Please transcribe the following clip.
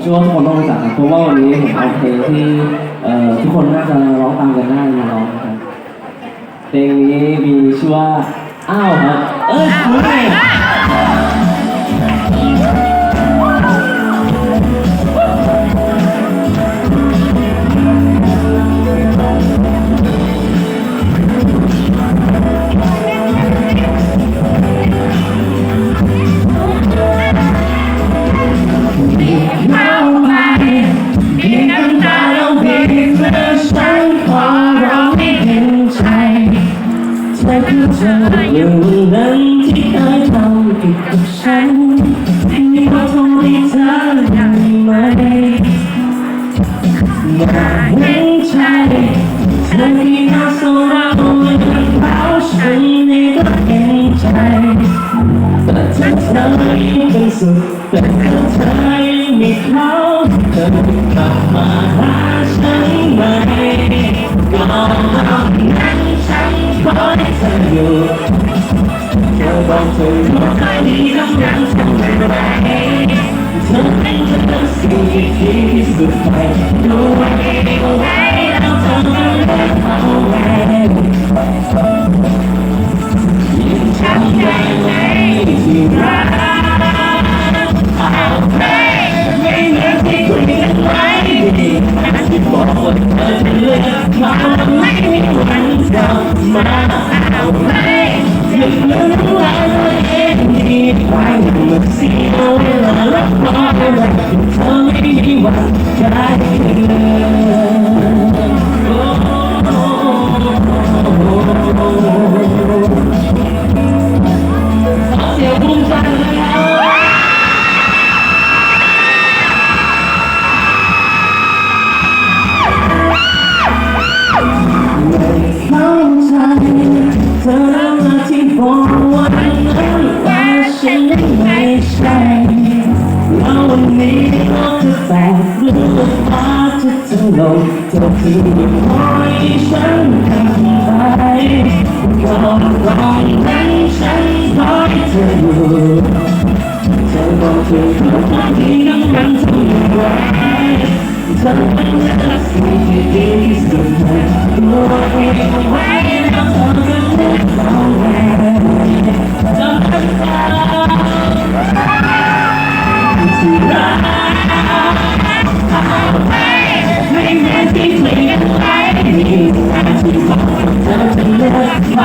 เชื่อว่าทุกคนต้องรู้จักครับเพราะว่าวันนี้ผมเอาเพลงที่เอ่อทุกคนน่าจะร้องตามกันได้มาร้องนะครับเพลงนี้มีชื่อว่าอ้าวครับเอ้ยคุณ เธอคือเธอหนึ่งนั้นที่เคยทำผิดกับฉันมีความทำให้เธอยังไหมอยากเห็นใจเธอที่น่าสงสารและเขาฉันนี่ก็เห็นใจแต่เธอเป็นสุดแต่เธอเธอยังมีเขาเธอกลับมาหาฉันไหมก่อนนั้นฉันขอให้ เธออยู่บอกเธอไม่เคยมีกำลังทำอะไรเธอเป็นเธอสิ่งที่ที่สุดไปดูไว้เอาไว้แล้วเธอก็เลิกเอาไว้ยิ่งทำได้ไหมที่รักไม่เหมือนที่คุยกันไว้ที่บอกว่าเธอจะเลือกเขาไม่มีวันกลับมา หยุดเลื เธองฟ้าจะถล่มเธอที่คอยฉันทำไปก่อนก่อนนั้ฉันคอยเธออยู่เธอบอกเธอคนที่กำลัง อ